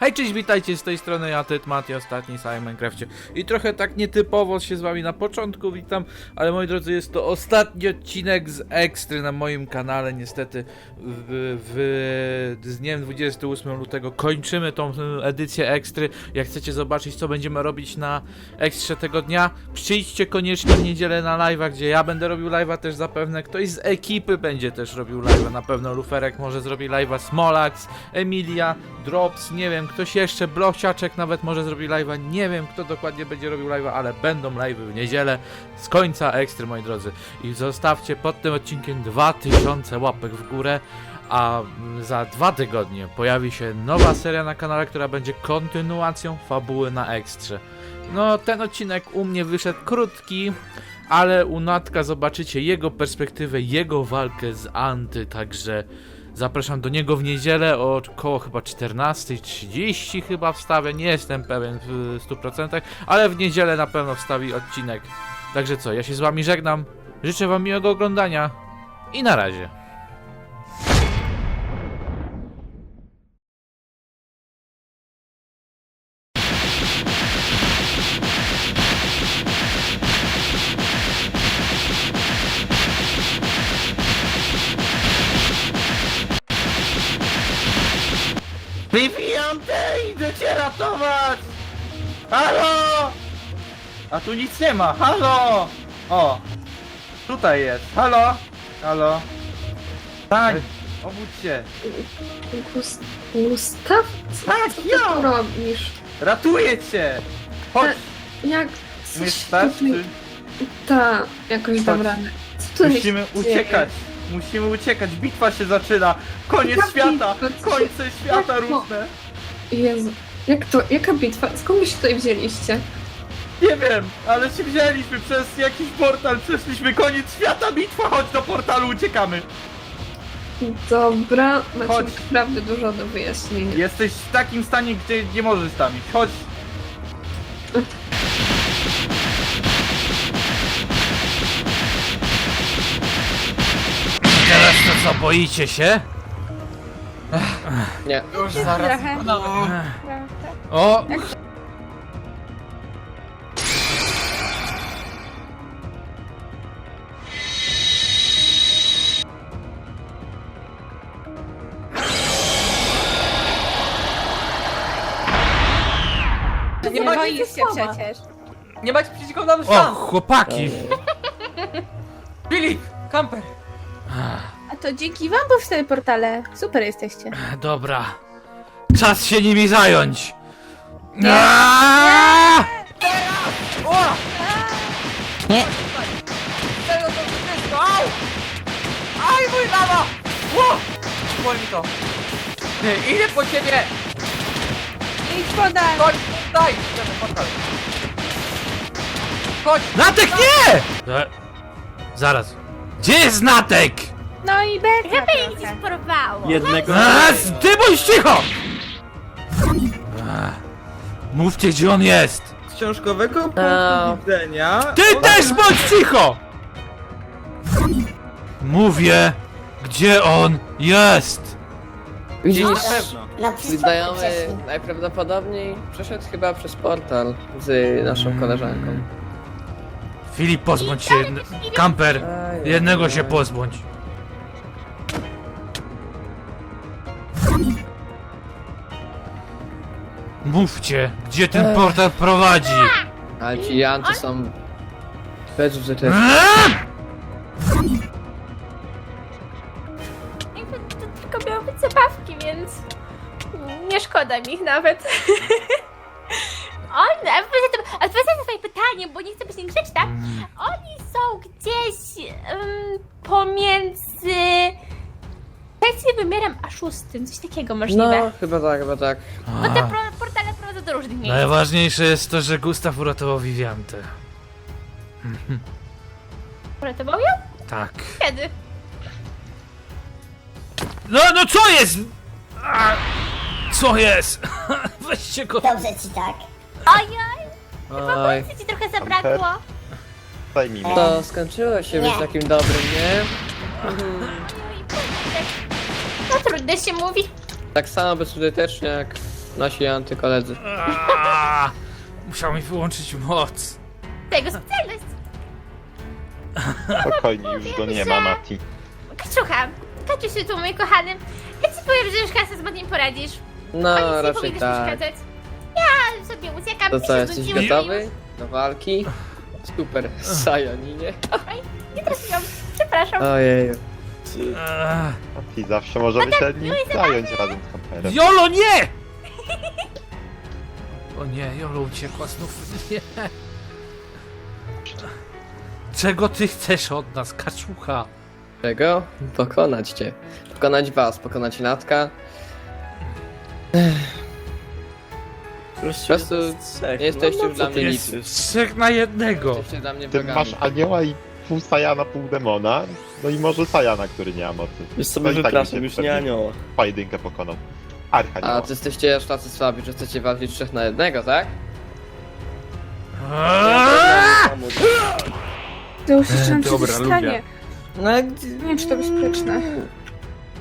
Hej, cześć, witajcie z tej strony, ja Tytmat i ostatni Simon Minecrafcie. I trochę tak nietypowo się z wami na początku witam, ale moi drodzy, jest to ostatni odcinek z Ekstry na moim kanale, niestety w, w, z dniem 28 lutego kończymy tą edycję Ekstry. Jak chcecie zobaczyć, co będziemy robić na Ekstrze tego dnia, przyjdźcie koniecznie w niedzielę na live'a, gdzie ja będę robił live'a też zapewne, ktoś z ekipy będzie też robił live'a, na pewno Luferek może zrobi live'a, Smolax, Emilia, Drops, nie wiem, ktoś jeszcze, Blociaczek nawet może zrobi live'a, nie wiem kto dokładnie będzie robił live'a, ale będą live'y w niedzielę z końca ekstry, moi drodzy. I zostawcie pod tym odcinkiem 2000 łapek w górę, a mm, za dwa tygodnie pojawi się nowa seria na kanale, która będzie kontynuacją fabuły na ekstrze. No, ten odcinek u mnie wyszedł krótki, ale u Natka zobaczycie jego perspektywę, jego walkę z Anty, także zapraszam do niego w niedzielę o około chyba 14.30 chyba wstawia, nie jestem pewien w 100%, ale w niedzielę na pewno wstawi odcinek. Także co, ja się z wami żegnam, życzę wam miłego oglądania i na razie. Wywijante, idę cię ratować! Halo! A tu nic nie ma, halo! O! Tutaj jest, halo! Halo! Tań! Obudź się! Gust Gustaw? Co, Tak, co ty ja! tu robisz? Ratuję cię! Chodź! Jak Umiesz coś stać, tutaj- czy Ta, jakoś Chodź. radę. Co tu musimy dzieje? uciekać? Musimy uciekać, bitwa się zaczyna! Koniec Jaka świata! bitwa? Końce świata Jak to? różne! Jezu, jak to, jaka bitwa? Skąd wy się tutaj wzięliście? Nie wiem, ale się wzięliśmy przez jakiś portal, przeszliśmy koniec świata, bitwa, chodź do portalu, uciekamy! Dobra, macie Chodź. naprawdę dużo do wyjaśnienia. Jesteś w takim stanie, gdzie nie możesz tam iść. Chodź. Teraz to co, boicie się? Nie. Już zaraz. No. O! Nie macie, boisz się przecież. nie macie przeciwko nam O, szans. chłopaki! Filip, kamper. A to dzięki wam powstały portale. Super jesteście. Dobra. Czas się nimi zająć! Aaaa! O! Tego to wszystko, au! Aj, mój mama! Boli mi to. Ty, idę po ciebie! Idź podaj. Chodź! Idziemy, portal. Chodź! Natek nie! E, zaraz. Gdzie jest Natek? No i beka Żeby ich trochę. gdzieś porwało. Jednego. A, ty bądź cicho! Ach, Mówcie, gdzie on jest! Z książkowego punktu widzenia... Ty też bądź cicho! Mówię, gdzie on jest! Widzisz, Na pewno. twój znajomy najprawdopodobniej przeszedł chyba przez portal z naszą koleżanką. Filip, pozbądź się. jedne- Kamper, jednego się pozbądź. Mówcie, gdzie ten Ech. portal prowadzi? Ale ci Janty są bezużyteczni. Eee! Jakby to tylko miały być zabawki, więc nie szkoda mi ich nawet. Oni, a odpowiadając na twoje pytanie, bo nie chcę być niegrzeczna, oni są gdzieś um, pomiędzy trzecim wymiarem a szóstym, coś takiego możliwe. No, chyba tak, chyba tak. Bo te pro, miejsc. Najważniejsze jest to, że Gustaw uratował Viviantę. Uratował ją? Tak. Kiedy? No, no co jest? A, co jest? Weźcie go. Dobrze ci tak. Ojoj, Oj, co ci trochę zabrakło? Zajmij mi. to skończyło się być Nie. takim dobrym, nie? No trudno się mówi. Tak samo bezużytecznie jak nasi antykoledzy. Musiał mi wyłączyć moc. Tego specjalność. Spokojnie, już go nie ma, Mati. Kaczucha, Kaciusiu tu mój kochany. Ja ci powiem, że już kasę z nim poradzisz. No, nie raczej tak. przeszkadzać. Ja sobie uciekam, To ty co, się jesteś znudziłeś gotowy do walki? Super, Sajaninie. Nie trafiłam, przepraszam. Ojeju. Eee. Mati zawsze możemy się nim zająć razem z kamperem. Jolo, nie! O nie, Jolo uciekła znów. Nie. Czego ty chcesz od nas, kaczucha? Czego? Pokonać cię. Pokonać was, pokonać Natka. Po prostu nie jesteście już dla mnie nic. Jest trzech na jednego. Jesteście dla mnie Ty bogami. masz anioła i pół Sajana, pół demona. No i może Sajana, który nie ma mocy. Już sobie No i tak wypraszam, byś już pewnie nie anioła. Pojedynkę pokonał. A Archanioła. ty jesteście aż tacy słabi, że chcecie walczyć trzech na jednego, tak? Eee. To już jeszcze dobra, coś stanie. No, Nie wiem, czy to bezpieczne.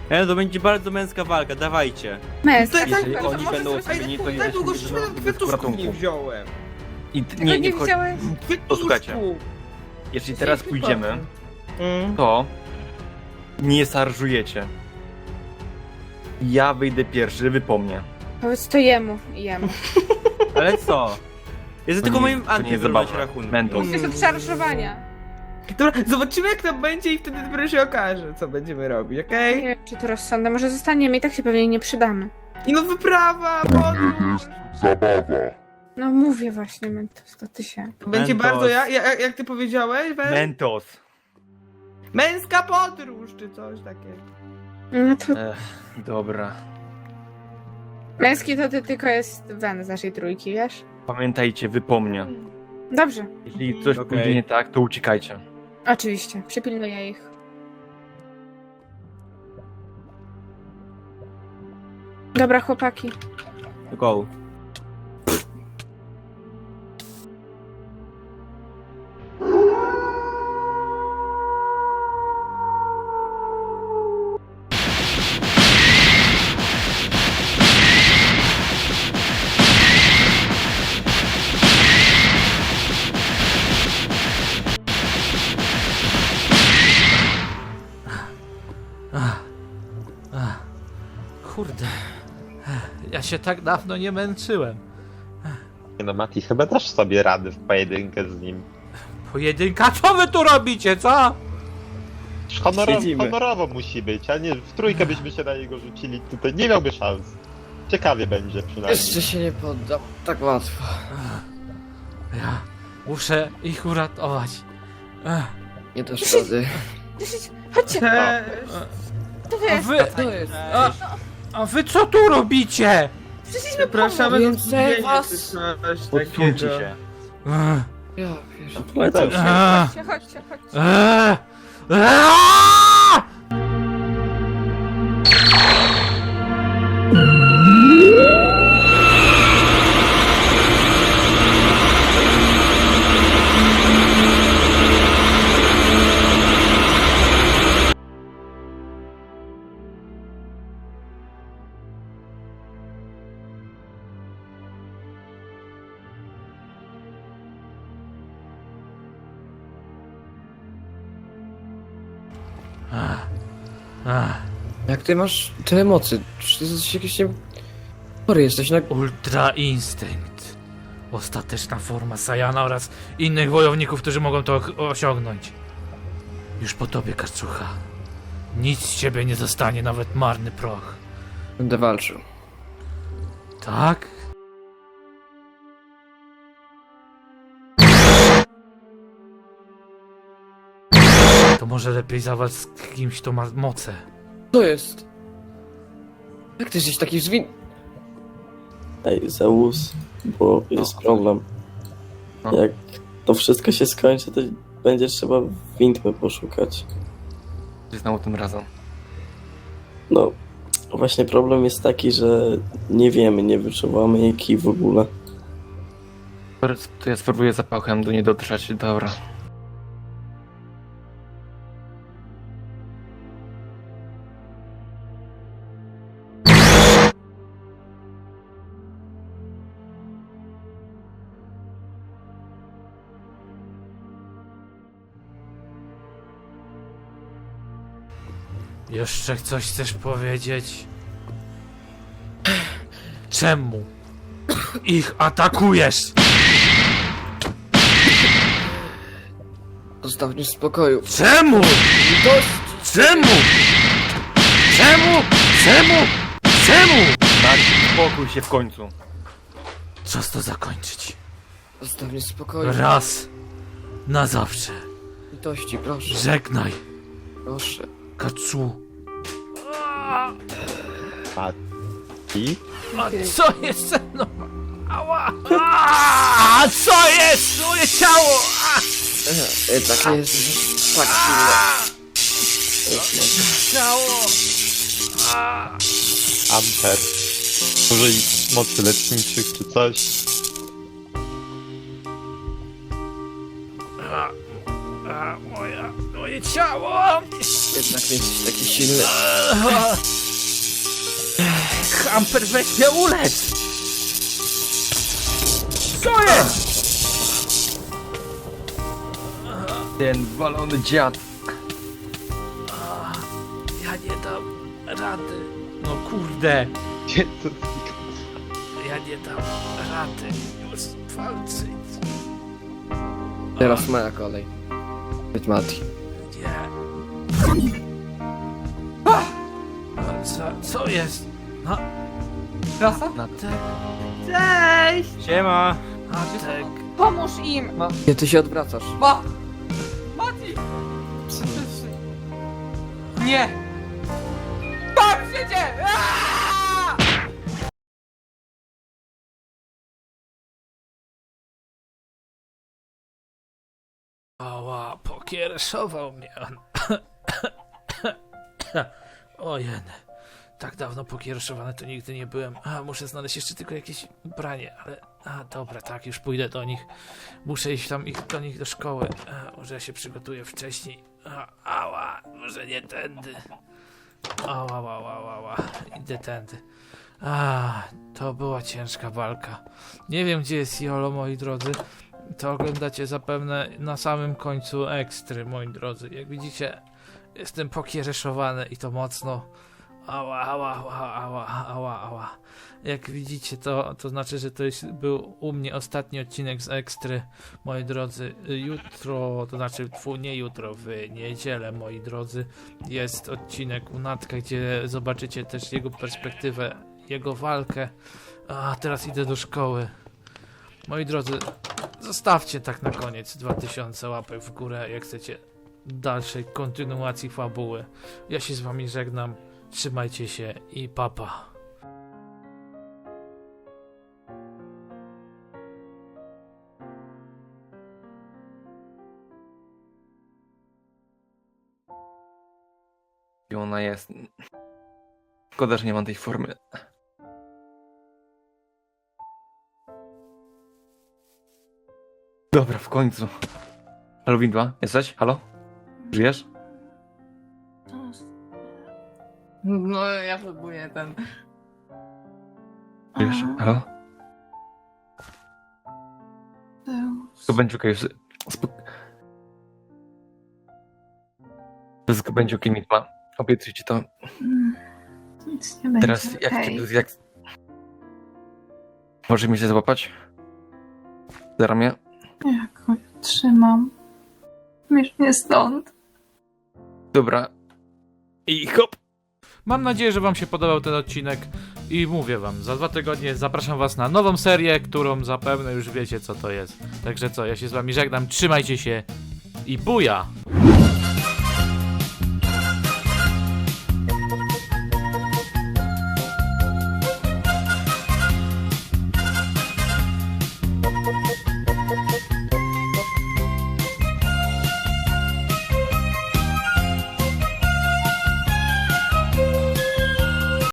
e, to będzie bardzo męska walka, dawajcie. Mes, To tak, tak, tak, to oni będą sobie- osobni, to Ej, nie tak długo się kwiatuszków ratunku. nie wziąłem. I Tego nie widziałeś? Kwiatuszku. Posłuchajcie. Jeśli teraz pójdziemy, Mm. to nie sarżujecie. Ja wyjdę pierwszy, wy po mnie. Powiedz to jemu i jemu. Ale co? Jest tylko nie- moim to nie jest wyrównać zabawa. rachunku. Mentos. To jest od szarżowania. Dobra, zobaczymy jak to będzie i wtedy dopiero się okaże, co będziemy robić, okej? Nie wiem, czy to rozsądne. Może zostaniemy i tak się pewnie nie przydamy. I no wyprawa, podróż. No mówię właśnie, Mentos, to ty się. To będzie Mentos. bardzo, ja, jak, jak ty powiedziałeś, we? Mentos. męska podróż, czy coś takiego. No to Ech, dobra. męski to ty tylko jest wen z naszej trójki, wiesz? Pamiętajcie, wy po mnie. Dobrze, Jeśli coś Okej. pójdzie nie tak, to uciekajcie. oczywiście. Przypilnuję ich. Dobra, chłopaki. Go. Się tak dawno nie męczyłem. Nie No Mati, chyba dasz sobie rady w pojedynkę z nim. Pojedynka, co wy tu robicie, co? Honorowo, Siedzimy. honorowo musi być, a nie w trójkę byśmy się na niego rzucili tutaj. Nie miałby szans. Ciekawie będzie przynajmniej. Jeszcze się nie poddam. Tak łatwo. Ja muszę ich uratować. Ech, Nie dasz rady. Chodźcie, Cześć. to wy, To jest. a, a wy co tu robicie? Przyszliśmy Zapraszamy do Więcej zgubienia, was. czy coś Odsuńcie takiego. się. Ech, Ja wiesz. Chodźcie, chodźcie, chodźcie. ech, ech. Jak ty masz tyle mocy? Czy ty jesteś jakiś nie... Chory jesteś na... Ultra Instynkt. Ostateczna forma Sajana oraz innych wojowników, którzy mogą to osiągnąć. Już po tobie, Karczucha. Nic z ciebie nie zostanie, nawet marny proch. Będę walczył. Tak? To może lepiej zawalcz z kimś, kto ma moce. Co jest? Jak ty jesteś taki zwin... Ej, Zeus, bo jest problem. No. Jak to wszystko się skończy, to będzie trzeba windmy poszukać. Znowu tym razem. No, właśnie problem jest taki, że nie wiemy, nie wyczuwamy jaki w ogóle. To ja spróbuję zapachem do niej dotrzeć, dobra. Jeszcze coś chcesz powiedzieć? Czemu ich atakujesz? Zostaw mnie w spokoju. Czemu? Dość! Czemu? Czemu? Czemu? Czemu? Marcin, spokój się w końcu. Czas to zakończyć. Zostaw mnie w spokoju. Raz na zawsze. Litości, proszę, Żegnaj, proszę. Kaczu. I? A co jest ze mną? Ała! A, co jest? Moje ciało! A, E, Jednak nie jest tak silny. ciało! Amper. Może i mocy leczniczych czy coś. A, a, moja, moje ciało! Jednak nie jesteś taki silny. Hamper, weź mnie ulecz! Co jest? Ten walony dziad. Ja nie dam rady. No kurde, ja nie dam rady już walczyć. Teraz moja kolej. Być Mati. Nie. Co, co jest? No, Rasa? Natek, Cześć! Siema. Natek. Pomóż im! Nie, ty się odwracasz. Ba! Mati! Nie! Patrzcie cię! Aaaa! Ała, pokiereszował mnie on. Ojen. Tak dawno pokiereszowany to nigdy nie byłem. A, muszę znaleźć jeszcze tylko jakieś ubranie, ale... A, dobra, tak, już pójdę do nich. Muszę iść tam ich, do nich do szkoły. A, może ja się przygotuję wcześniej. A, ała, może nie tędy. Ała, ała, ała, ała. Idę tędy. A, to była ciężka walka. Nie wiem, gdzie jest Jolo, moi drodzy. To oglądacie zapewne na samym końcu ekstry, moi drodzy. Jak widzicie, jestem pokiereszowany i to mocno. Ała, ała, ała, ała, ała, ała. Jak widzicie, to, to znaczy, że to jest, był u mnie ostatni odcinek z ekstry, moi drodzy. Jutro, to znaczy, fu, nie jutro, w niedzielę, moi drodzy, jest odcinek u Natka, gdzie zobaczycie też jego perspektywę, jego walkę. A teraz idę do szkoły. Moi drodzy, Zostawcie tak na koniec 2000 łapek w górę, jak chcecie dalszej kontynuacji fabuły. Ja się z wami żegnam, trzymajcie się i papa. I ona jest. Szkoda, że nie mam tej formy. Dobra, w końcu. Halo, Windła? Jesteś? Halo? Żyjesz? No ja próbuję ten... Żyjesz? Halo? To będzie okej. Okay. Spok- Wszystko będzie okej, Mitma. Obiecuję ci to. Nic nie będzie Teraz jak, okej. jak... Może mi się złapać? Za ramię? Jak trzymam. Bierz mnie stąd. Dobra. I hop! Mam nadzieję, że wam się podobał ten odcinek i mówię wam, za dwa tygodnie zapraszam was na nową serię, którą zapewne już wiecie co to jest. Także co, ja się z wami żegnam, trzymajcie się i buja!